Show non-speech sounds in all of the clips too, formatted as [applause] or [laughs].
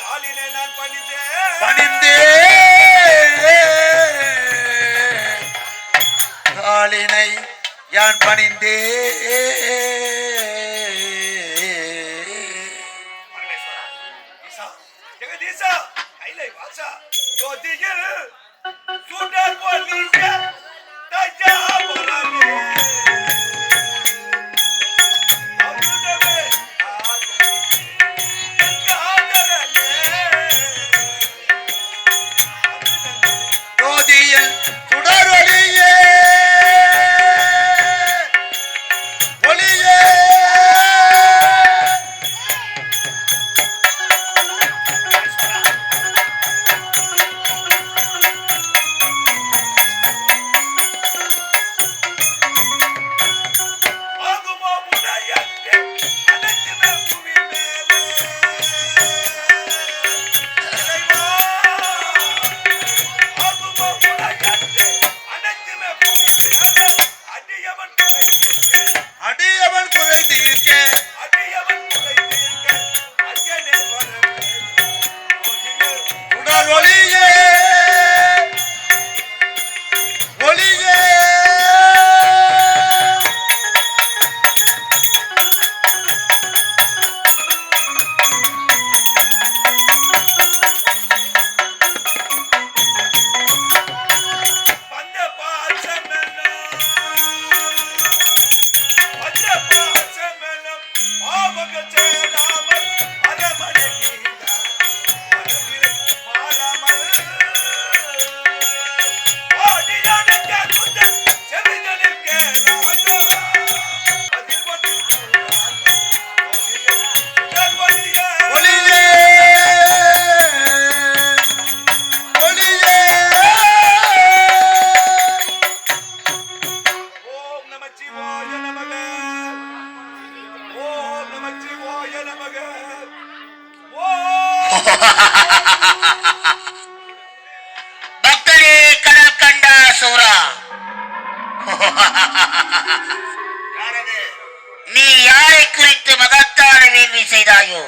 தாளினை நான் பணிந்தேன். பணிந்தே காலினை யான் பணிந்தே? ஜோதியில் சுடர் ஒளிய தஜாபுரமே. அமுதமே, நீ யாரை குறித்து மகத்தான வேள்வி செய்தாயோ?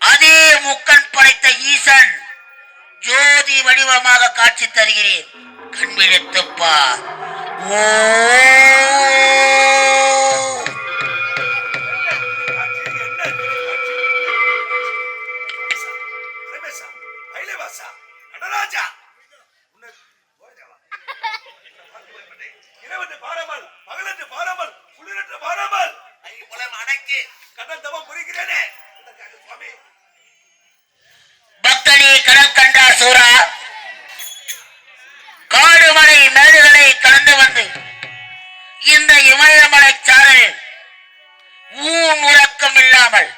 அதே முக்கன் படைத்த ஈசன் ஜோதி வடிவமாக காட்சி தருகிறேன். கண்விழித்துப்பா ஓ. இல்லாமல்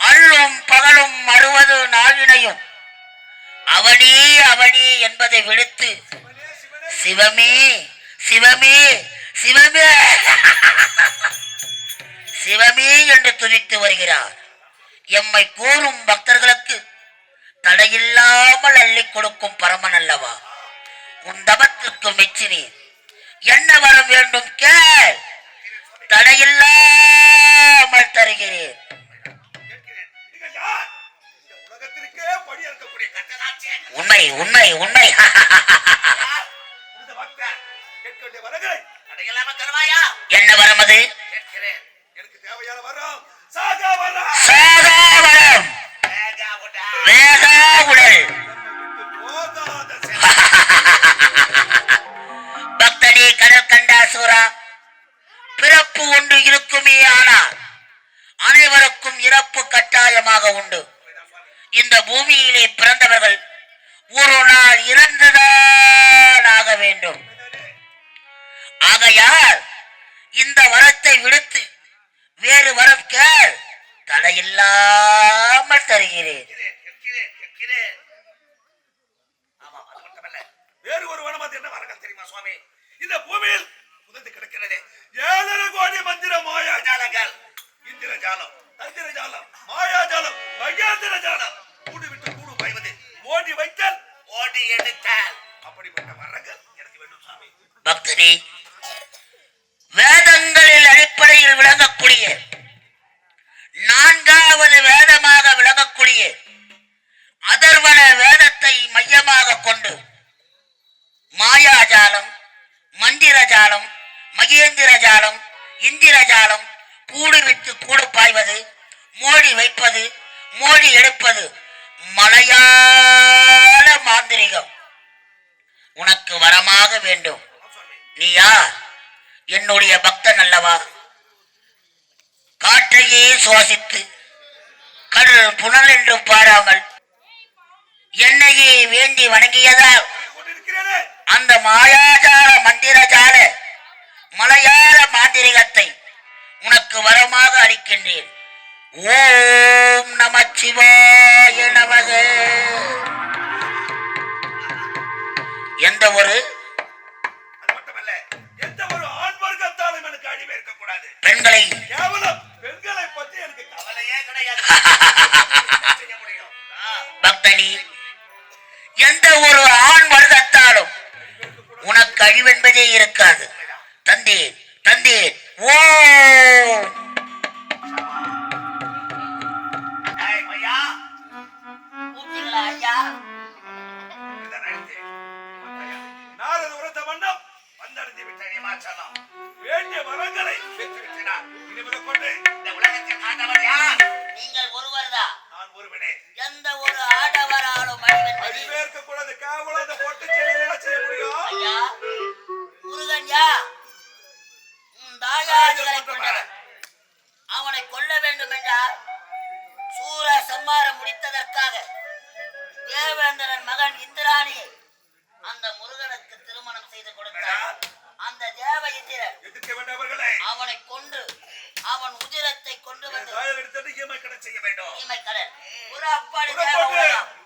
அள்ளும் பகலும் அறுபது நாளினையும் அவனே அவனே என்பதை விடுத்து சிவமே சிவமே சிவமே சிவமே என்று துதித்து வருகிறார். எம்மை கூறும் பக்தர்களுக்கு தடையில்லாமல் அள்ளிக் கொடுக்கும் பரமன் அல்லவா? உன் தபத்திற்கு மெச்சினேன் என்ன வர வேண்டும்? கேள். தடையில்லா கேட்கிறேன். உண்மை உண்மை உண்மை என்ன வரம் பக்தனே கடல் கண்டா பிறப்பு ஒன்று இருக்குமே ஆனா அனைவருக்கும் இறப்பு கட்டாயமாக உண்டு. இந்த பூமியிலே பிறந்தவர்கள் ஒரு நாள் இறந்துதான் ஆக வேண்டும். ஆகையால் இந்த வரத்தை விடுத்து வேறு வரம் கேள் தடையில்லாமல் தருகிறேன். வேறு ஒரு வனம் அது என்ன வரங்கள் தெரியுமா சுவாமி? இந்த பூமியில் புதைந்து கிடக்கிறது. ஏழரை கோடி மந்திர மாயாஜாலங்கள். இந்திர ஜாலம் தந்திர ஜாலம் மாயா ஜாலம் மகேந்திர ஜாலம். கூடு விட்டு கூடு பாய்வது. ஓடி வைத்தல். ஓடி எடுத்தல். அப்படிப்பட்ட வரங்கள் எனக்கு வேண்டும் சுவாமி பக்தனே வேதங்களில் அடிப்படையில் விளங்கக்கூடிய நான்காவது வேதமாக விளங்கக்கூடிய அதர்வன வேதத்தை மையமாக கொண்டு மாயாஜாலம் மந்திரஜாலம் மகேந்திரஜாலம் இந்திரஜாலம் கூடு விட்டு கூடு பாய்வது மோடி வைப்பது மோடி எடுப்பது மலையாள மாந்திரிகம். உனக்கு வரமாக வேண்டும். நீ யார்? என்னுடைய பக்தன் அல்லவா? காற்றையே சுவாசித்து கடல் புனல் என்று பாராமல் என்னையே வேண்டி வணங்கியதால் அந்த மாயாஜால மந்திரஜால மலையாள மாந்திரிகத்தை உனக்கு வரமாக அளிக்கின்றேன். ஓம் நம சிவாய நமக. எந்த ஒரு பெண்களை பத்தி எனக்கு கவலையே கிடையாது. [laughs] பக்தனி எந்த ஒரு ஆண் வர்க்கத்தாலும் உனக்கு அழிவென்பதே இருக்காது. தந்தேன் தந்தேன். வேண்டிய வரங்களை பெற்று விட்டனார். இந்த உலகத்தில் ஆண்டவர் யார்? நீங்கள் ஒருவர்தான் நான் ஒருவனே. எந்த ஒரு ஆடவராலும் அழிவென்பதே உதிரத்தை கொண்டு வந்து தாயார் எடுத்து ஈமை கடை செய்ய வேண்டும் ஒரு அப்படி